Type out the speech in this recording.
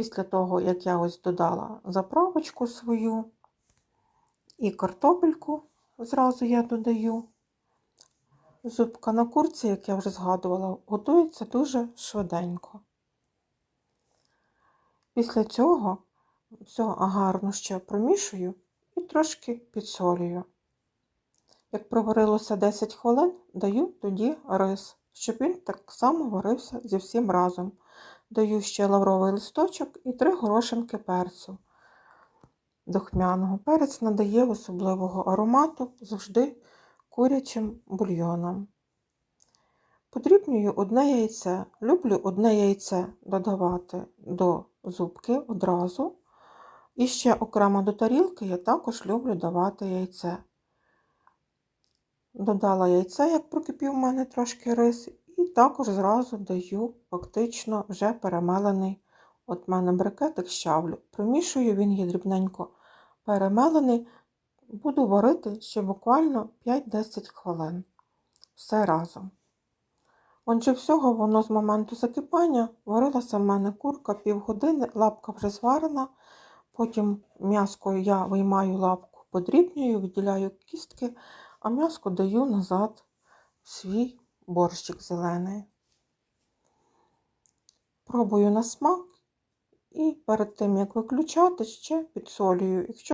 Після того, як я ось додала заправочку свою і картопельку, зразу я додаю. Зубка на курці, як я вже згадувала, готується дуже швиденько. Після цього все гарно ще промішую і трошки підсолюю. Як проварилося 10 хвилин, даю тоді рис, щоб він так само варився зі всім разом. Даю ще лавровий листочок і 3 горошинки перцю духмяного. Перець надає особливого аромату завжди курячим бульйоном. Подрібнюю одне яйце. Люблю одне яйце додавати до зубки одразу. І ще окремо до тарілки я також люблю давати яйце. Додала яйце, як прокипів у мене трошки рис, також зразу даю фактично вже перемелений от мене брикетик щавлю. Примішую, він є дрібненько перемелений. Буду варити ще буквально 5-10 хвилин. Все разом. Отже, всього воно з моменту закипання варилася в мене курка півгодини, лапка вже зварена. Потім м'яско я виймаю лапку, подрібнюю, виділяю кістки, а м'яско даю назад в свій борщик зелений. Пробую на смак і перед тим, як виключати, ще підсолюю.